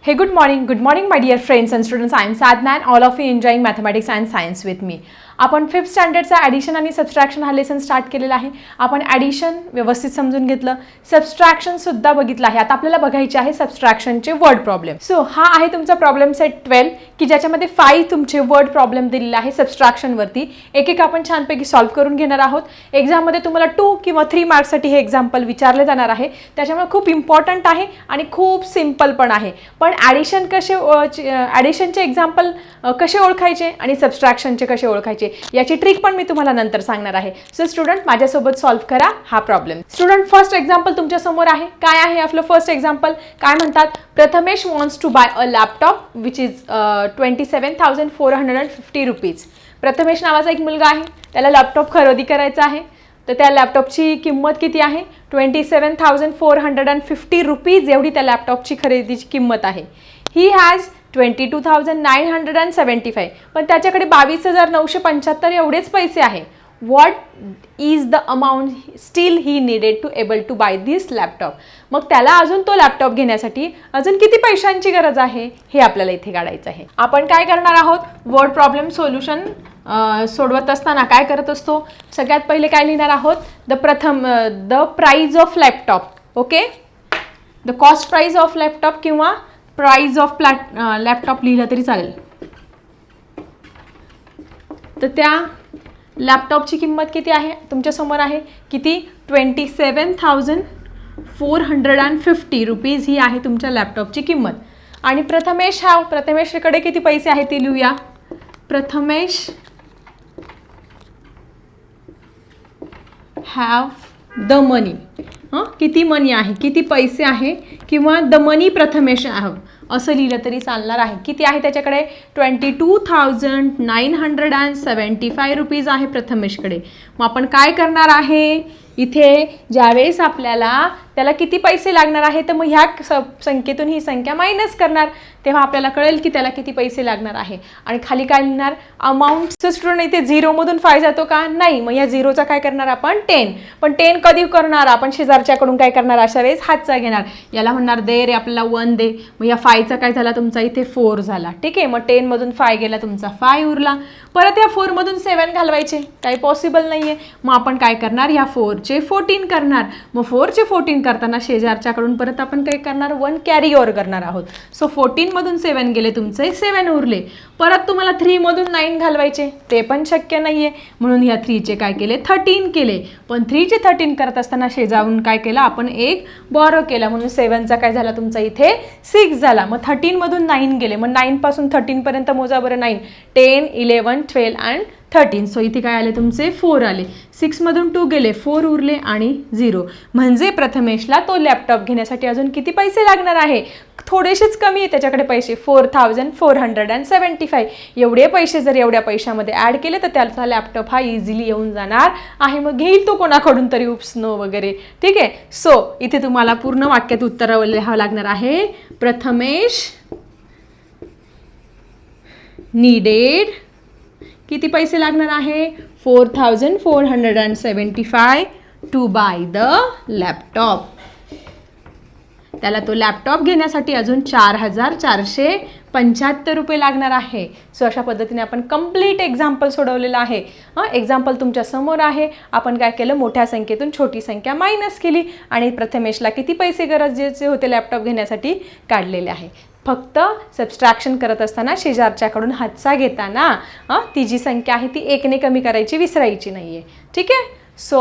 Hey, good morning. Good morning, my dear friends and students. I am Sadna and all of you enjoying mathematics and science with me. आपण fifth स्टँडर्डचा addition आणि subtraction हा lesson start केलेला आहे. आपण addition व्यवस्थित समजून घेतलं. सबस्ट्रॅक्शनसुद्धा बघितलं आहे. आता आपल्याला बघायचे आहे सबस्ट्रॅक्शनचे वर्ड प्रॉब्लेम सो हा आहे तुमचा प्रॉब्लेम सेट ट्वेल्व की ज्याच्यामध्ये फाईव्ह तुमचे वर्ड प्रॉब्लेम दिलेले आहे सबस्ट्रॅक्शनवरती एक एक आपण छानपैकी सॉल्व्ह करून घेणार आहोत. एक्झाममध्ये तुम्हाला टू किंवा थ्री मार्क्ससाठी हे एक्झाम्पल विचारले जाणार आहे. त्याच्यामुळे खूप इम्पॉर्टंट आहे आणि खूप सिंपल पण आहे. पण ॲडिशन कसे ॲडिशनचे एक्झाम्पल कसे ओळखायचे आणि सबस्ट्रॅक्शनचे कसे ओळखायचे? याची ट्रिक पण मी तुम्हाला नंतर सांगणार आहे. सो स्टुडंट माझ्यासोबत सॉल्व्ह करा हा प्रॉब्लेम स्टुडंट फर्स्ट एक्झाम्पल तुमच्यासमोर आहे. काय आहे आपलं फर्स्ट एक्झाम्पल काय म्हणतात? Prathamesh wants to buy a laptop which is twenty seven thousand four hundred and fifty rupees Prathamesh नावाचा एक मुलगा आहे. त्याला लॅपटॉप खरेदी करायचा आहे. तर त्या लॅपटॉपची किंमत किती आहे? Twenty seven thousand four hundred and fifty rupees एवढी त्या लॅपटॉपची खरेदीची किंमत आहे. He has twenty two thousand nine hundred and seventy five पण त्याच्याकडे बावीस हजार नऊशे पंच्याहत्तर एवढेच पैसे आहे. What is the amount still he needed to able to buy this laptop मग त्याला अजून तो लॅपटॉप घेण्यासाठी अजून किती पैशांची गरज आहे? हे आपल्याला इथे काढायचं आहे. आपण काय करणार आहोत? वर्ड प्रॉब्लेम सोल्युशन सोडवत असताना काय करत असतो? सगळ्यात पहिले काय लिहिणार आहोत? द प्रथम the price of laptop okay the cost price of laptop किंवा प्राईज ऑफ प्लॅट लॅपटॉप लिहिलं तरी चालेल. तर त्या लॅपटॉपची किंमत किती आहे? तुमच्यासमोर आहे किती? Twenty seven thousand four hundred and fifty rupees ही आहे तुमच्या लॅपटॉपची किंमत. आणि प्रथमेश हा प्रथमेशकडे किती पैसे आहेत ते लिहूया. प्रथमेश हॅव द मनी हां? किती मनी आहे? किती पैसे आहे? किंवा द मनी प्रथमेश हॅव असं लिहिलं तरी चालणार आहे. किती आहे त्याच्याकडे? Twenty two thousand nine hundred and seventy five rupees आहे प्रथमेशकडे. मग आपण काय करणार आहे? इथे ज्यावेळेस आपल्याला त्याला किती पैसे लागणार आहे तर मग ह्या स संख्येतून ही संख्या मायनस करणार. तेव्हा आपल्याला कळेल की त्याला किती पैसे लागणार आहे. आणि खाली काय लिहिणार? अमाऊंटचं स्टुडंट इथे झिरोमधून फाय जातो का? नाही. मग या झिरोचा काय करणार आपण? टेन पण टेन कधी करणार? आपण शेजारच्याकडून काय करणार? अशा वेळेस हातचा घेणार. याला म्हणणार दे रे आपल्याला वन दे. मग या फायचा काय झाला? तुमचा इथे फोर झाला. ठीक आहे? मग टेनमधून फाय गेला तुमचा फाय उरला. परत या फोरमधून सेवन घालवायचे. काही पॉसिबल नाही आहे मग आपण काय करणार? ह्या फोर फोर्टीन करणार. मग फोरचे फोर्टीन करताना शेजारच्याकडून परत आपण काय करणार? वन कॅरी ओवर करणार आहोत. सो फोर्टीनमधून सेवन गेले तुमचे सेवन उरले. परत तुम्हाला थ्रीमधून नाईन घालवायचे. ते पण शक्य नाही आहे म्हणून ह्या थ्रीचे काय केले? थर्टीन केले. पण थ्रीचे थर्टीन करत असताना शेजारून काय केलं? आपण एक बॉरो केला. म्हणून सेवनचा काय झाला? तुमचा इथे सिक्स झाला. मग थर्टीनमधून नाईन गेले. मग नाईनपासून थर्टीनपर्यंत मोजा बरं nine ten eleven twelve and thirteen. So इथे काय आले तुमचे? फोर आले. सिक्समधून टू गेले. फोर उरले आणि झिरो म्हणजे प्रथमेशला तो लॅपटॉप घेण्यासाठी अजून किती पैसे लागणार आहे? थोडेसेच कमी आहे त्याच्याकडे पैसे. Four thousand four hundred and seventy five एवढे पैसे जर एवढ्या पैशामध्ये ॲड केले तर त्याचा लॅपटॉप हा इझिली येऊन जाणार आहे. मग घेईल तो कोणाकडून तरी? उपस्नो वगैरे. ठीक आहे? सो इथे तुम्हाला पूर्ण वाक्यात उत्तर लिहावं लागणार आहे. प्रथमेश. नीडेड किती पैसे लागणार आहे? Four thousand four hundred and seventy five to buy the laptop. त्याला तो लॅपटॉप घेण्यासाठी अजून चार हजार चारशे पंच्याहत्तर रुपये लागणार आहे. सो अशा पद्धतीने आपण कंप्लीट एक्झाम्पल सोडवलेलं आहे. हां एक्झाम्पल तुमच्यासमोर आहे. आपण काय केलं? मोठ्या संख्येतून छोटी संख्या मायनस केली आणि प्रथमेशला किती पैसे गरजेचे होते लॅपटॉप घेण्यासाठी? काढलेले आहे. फक्त सबस्ट्रॅक्शन करत असताना शेजारच्याकडून हातचा घेताना ती जी संख्या आहे ती एकने कमी करायची विसरायची नाही आहे ठीक आहे? सो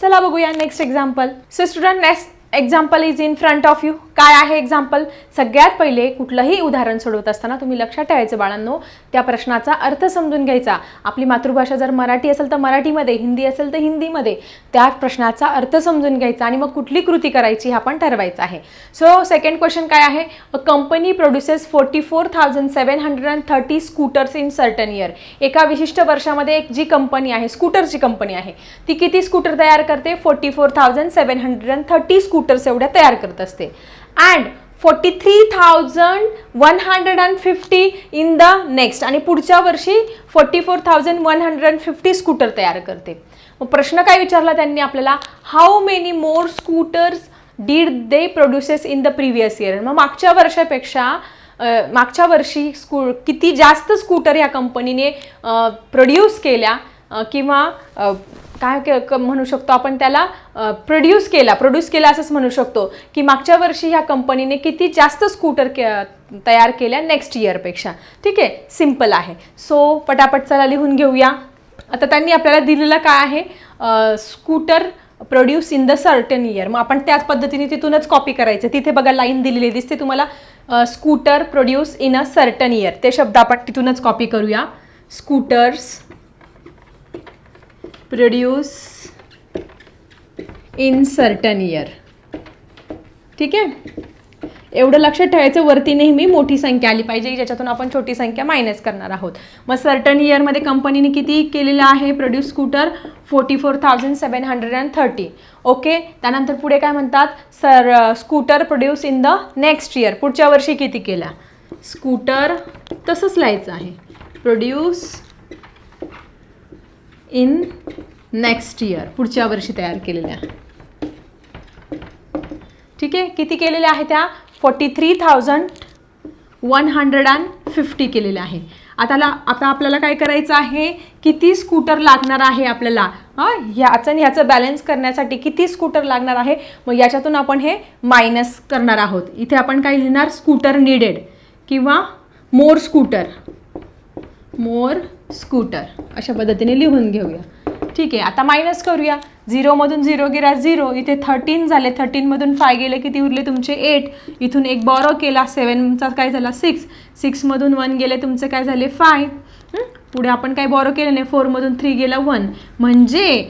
चला बघूया next example so student next example is in front of you काय आहे एक्झाम्पल सगळ्यात पहिले कुठलंही उदाहरण सोडवत असताना तुम्ही लक्षात ठेवायचं बाळांनो त्या प्रश्नाचा अर्थ समजून घ्यायचा. आपली मातृभाषा जर मराठी असेल तर मराठीमध्ये हिंदी असेल तर हिंदीमध्ये त्या प्रश्नाचा अर्थ समजून घ्यायचा आणि मग कुठली कृती करायची हे आपण ठरवायचं आहे. सो सेकंड क्वेश्चन काय आहे? A company produces forty four thousand seven hundred and thirty scooters in certain year एका विशिष्ट वर्षामध्ये एक जी कंपनी आहे स्कूटरची कंपनी आहे. ती किती स्कूटर तयार करते? Forty four thousand seven hundred and thirty scooter scooters एवढ्या तयार करत असते. And forty three thousand one hundred and fifty in the next आणि पुढच्या वर्षी forty four thousand one hundred and fifty scooter तयार करते. मग प्रश्न काय विचारला त्यांनी आपल्याला? How many more scooters did they produces in the previous year मग मागच्या वर्षापेक्षा मागच्या वर्षी स्कू किती जास्त स्कूटर या कंपनीने प्रोड्यूस केल्या किंवा काय क- म्हणू शकतो आपण त्याला प्रोड्यूस केला. प्रोड्यूस केला असंच म्हणू शकतो की मागच्या वर्षी ह्या कंपनीने किती जास्त स्कूटर के तयार केल्या नेक्स्ट इयरपेक्षा ठीक आहे? सिंपल आहे. सो पटापट चला लिहून घेऊया. आता त्यांनी आपल्याला दिलेलं काय आहे? Scooter produce in the certain year मग आपण त्याच पद्धतीने तिथूनच कॉपी करायचं. तिथे बघा लाईन दिलेली दिसते तुम्हाला. Scooter produce in a certain year ते शब्द आपण तिथूनच कॉपी करूया. Scooters produce in certain year ठीक आहे? एवढं लक्षात ठेवायचं वरती नेहमी मोठी संख्या आली पाहिजे ज्याच्यातून आपण छोटी संख्या मायनस करणार आहोत. मग सर्टन इयरमध्ये कंपनीने किती केलेलं आहे? Produce scooter forty four thousand seven hundred and thirty okay त्यानंतर पुढे काय म्हणतात? Sir scooter produce in the next year पुढच्या वर्षी किती केला? स्कूटर तसंच लिहायचं आहे. प्रोड्यूस इन नेक्स्ट इयर पुढच्या वर्षी तयार केलेल्या. ठीक आहे? किती केलेल्या आहेत त्या? Forty three thousand one hundred and fifty केलेल्या आहे. आता ला आता आपल्याला काय करायचं आहे? किती स्कूटर लागणार आहे आपल्याला? हां ह्याचं आणि ह्याचं बॅलन्स करण्यासाठी किती स्कूटर लागणार आहे? मग याच्यातून आपण हे मायनस करणार आहोत. इथे आपण काय लिहिणार? स्कूटर निडेड किंवा मोर स्कूटर मोर स्कूटर अशा पद्धतीने लिहून घेऊया. ठीक आहे आता मायनस करूया. झिरोमधून झिरो गेला झिरो इथे थर्टीन झाले. थर्टीनमधून फाय गेले किती उरले तुमचे? एट इथून एक बॉरो केला सेवनचा काय झाला? सिक्स सिक्समधून वन गेले तुमचे काय झाले? फाय पुढे आपण काय बॉरो केलं नाही? फोरमधून थ्री गेला वन म्हणजे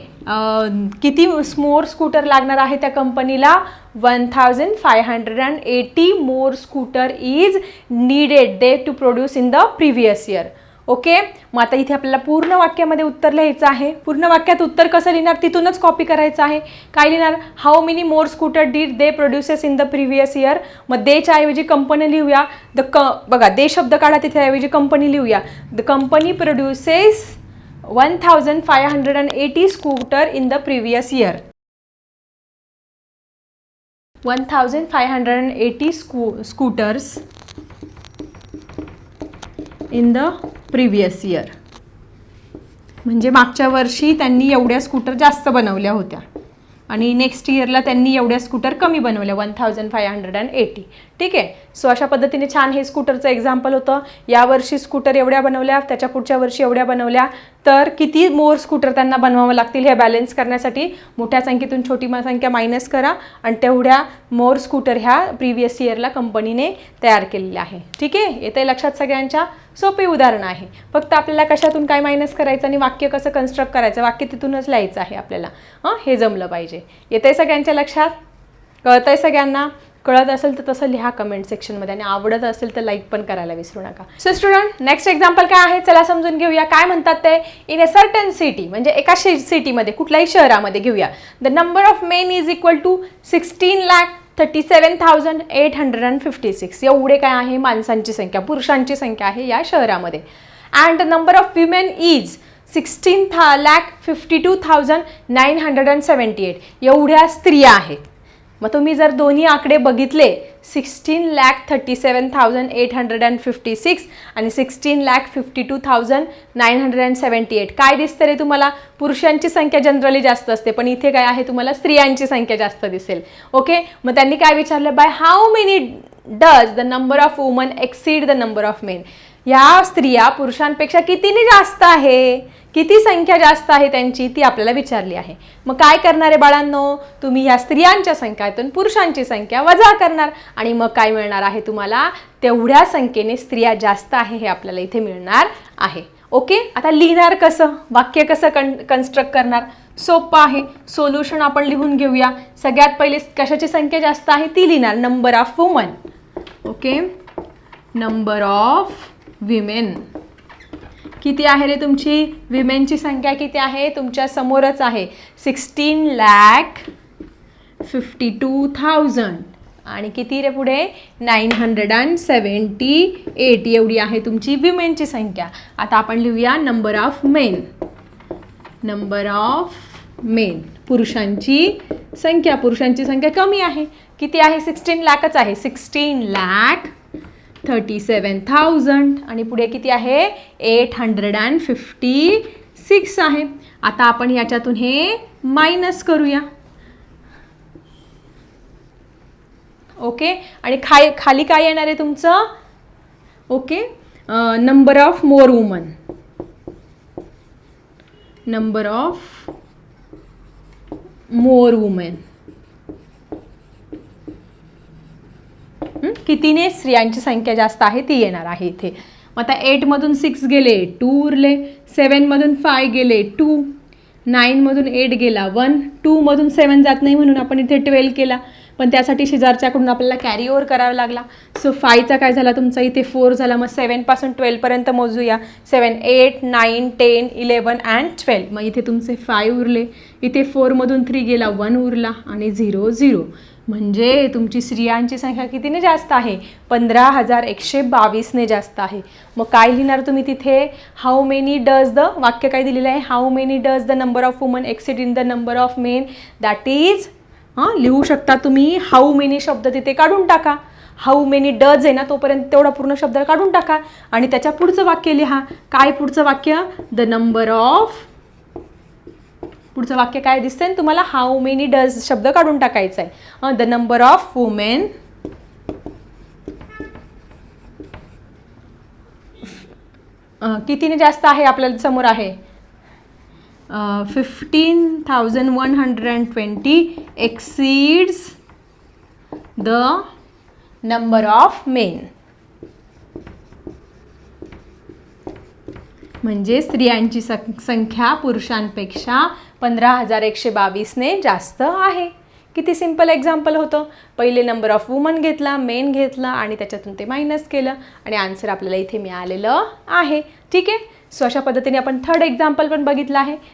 किती मोर स्कूटर लागणार आहे त्या कंपनीला one thousand five hundred and eighty more scooter is needed they to produce in the previous year okay मग आता इथे आपल्याला पूर्ण वाक्यामध्ये उत्तर लिहायचं आहे. पूर्ण वाक्यात उत्तर कसं लिहिणार? तिथूनच कॉपी करायचं आहे. काय लिहिणार? How many more scooter did they produces in the previous year मग देच्या ऐवजी कंपनी लिहूया. द क बघा दे शब्द काढा तिथे ऐवजी कंपनी लिहूया. The company produces one thousand five hundred and eighty scooter in the previous year one thousand five hundred and eighty skew scooters in the previous year. म्हणजे मागच्या वर्षी त्यांनी एवढ्या स्कूटर जास्त बनवल्या होत्या. आणि नेक्स्ट इयरला त्यांनी एवढ्या स्कूटर कमी बनवल्या one thousand five hundred and eighty ठीक आहे? सो अशा पद्धतीने छान हे स्कूटरचं एक्झाम्पल होतं. यावर्षी स्कूटर एवढ्या बनवल्या त्याच्या पुढच्या वर्षी एवढ्या बनवल्या. तर किती मोर स्कूटर त्यांना बनवावं लागतील हे बॅलन्स करण्यासाठी? मोठ्या संख्येतून छोटी संख्या मायनस करा. आणि तेवढ्या मोर स्कूटर ह्या प्रिव्हियस इयरला कंपनीने तयार केलेल्या आहे. ठीक आहे? येते लक्षात सगळ्यांच्या? सोपे उदाहरण आहे. फक्त आपल्याला कशातून काय मायनस करायचं आणि वाक्य कसं कन्स्ट्रक्ट करायचं वाक्य तिथूनच लिहायचं आहे आपल्याला. हां? हे जमलं पाहिजे. येतंय सगळ्यांच्या लक्षात? कळतंय सगळ्यांना? कळत असेल तर तसं लिहा कमेंट सेक्शनमध्ये आणि आवडत असेल तर लाईक पण करायला विसरू नका. सो स्टुडंट नेक्स्ट एक्झाम्पल काय आहे? चला समजून घेऊया. काय म्हणतात ते? इन अ सर्टन सिटी म्हणजे एका सिटीमध्ये कुठल्याही शहरामध्ये घेऊया. The number of men is equal to sixteen lakh thirty seven thousand eight hundred and fifty six एवढे काय आहे? माणसांची संख्या पुरुषांची संख्या आहे या शहरामध्ये. And the number of women is sixteen था lakh fifty two thousand nine hundred and seventy eight एवढ्या स्त्रिया आहेत. मग तुम्ही जर दोन्ही आकडे बघितले sixteen lakh thirty seven thousand eight hundred and fifty six आणि sixteen lakh fifty two thousand nine hundred and seventy eight काय दिसतं रे तुम्हाला? पुरुषांची संख्या जनरली जास्त असते पण इथे काय आहे तुम्हाला? स्त्रियांची संख्या जास्त दिसेल. ओके मग त्यांनी काय विचारलं? By how many does the number of woman exceed the number of men या स्त्रिया पुरुषांपेक्षा कितीने जास्त आहे? किती संख्या जास्त आहे त्यांची? ती आपल्याला विचारली आहे. मग काय करणार आहे बाळांनो? तुम्ही ह्या स्त्रियांच्या संख्यातून पुरुषांची संख्या वजा करणार आणि मग काय मिळणार आहे तुम्हाला? तेवढ्या संख्येने स्त्रिया जास्त आहे हे आपल्याला इथे मिळणार आहे. ओके? आता लिहिणार कसं? वाक्य कसं कन कन्स्ट्रक्ट करणार? सोपं आहे. सोल्युशन आपण लिहून घेऊया. सगळ्यात पहिले कशाची संख्या जास्त आहे? ती लिहिणार. Number of woman okay? Number of women किती आहे रे तुमची? विमेनची संख्या किती आहे? तुमच्या समोरच आहे. Sixteen lakh fifty two thousand आणि किती रे पुढे? Nine hundred and seventy eight एवढी आहे तुमची विमेनची संख्या. आता आपण लिहूया number of men number of men पुरुषांची संख्या. पुरुषांची संख्या कमी आहे. किती आहे? सिक्स्टीन लॅकच आहे. Sixteen lakh thirty seven thousand आणि पुढे किती आहे? Eight hundred and fifty six आहे. आता आपण याच्यातून हे मायनस करूया. ओके आणि खाय खाली काय येणार आहे तुमचं? Okay number of more woman number of more women कितीने स्त्रियांची संख्या जास्त आहे ती येणार आहे इथे. मग आता एटमधून सिक्स गेले टू उरले सेवनमधून फाय गेले टू नाईनमधून एट गेला वन टूमधून सेवन जात नाही म्हणून आपण इथे ट्वेल्व केला. पण त्यासाठी शेजारच्याकडून आपल्याला कॅरी ओव्हर करावा लागला. सो फायचा काय झाला तुमचा? इथे फोर झाला. मग सेवनपासून ट्वेल्वपर्यंत मोजूया. Seven eight nine ten eleven and twelve मग इथे तुमचे फाय उरले. इथे फोरमधून थ्री गेला वन उरला आणि झिरो झिरो म्हणजे तुमची स्त्रियांची संख्या कितीने जास्त आहे? पंधरा हजार एकशे बावीसने जास्त आहे. मग काय लिहिणार तुम्ही तिथे? हाऊ मेनी डज द वाक्य काय दिलेलं आहे? How many does the number of woman exceed in the number of men that is हां लिहू शकता तुम्ही. हाऊ मेनी शब्द तिथे काढून टाका. हाऊ मेनी डज आहे ना तोपर्यंत तेवढा पूर्ण शब्द काढून टाका. आणि त्याच्या पुढचं वाक्य लिहा. काय पुढचं वाक्य? द नंबर ऑफ पुढचं वाक्य काय दिसतंय? ना तुम्हाला हाऊ मेनी डज शब्द काढून टाकायचा आहे. द नंबर ऑफ वुमेन कितीने जास्त आहे आपल्याला समोर आहे? Fifteen thousand one hundred and twenty exceeds the number of men म्हणजे स्त्रियांची सं संख्या पुरुषांपेक्षा पंधरा हजार एकशे बावीसने जास्त आहे. किती सिंपल एक्झाम्पल होतं? पहिले नंबर ऑफ वुमन घेतला मेन घेतला आणि त्याच्यातून ते मायनस केलं आणि आन्सर आपल्याला इथे मिळालेलं आहे. ठीक आहे? सो अशा पद्धतीने आपण थर्ड एक्झाम्पल पण बघितलं आहे.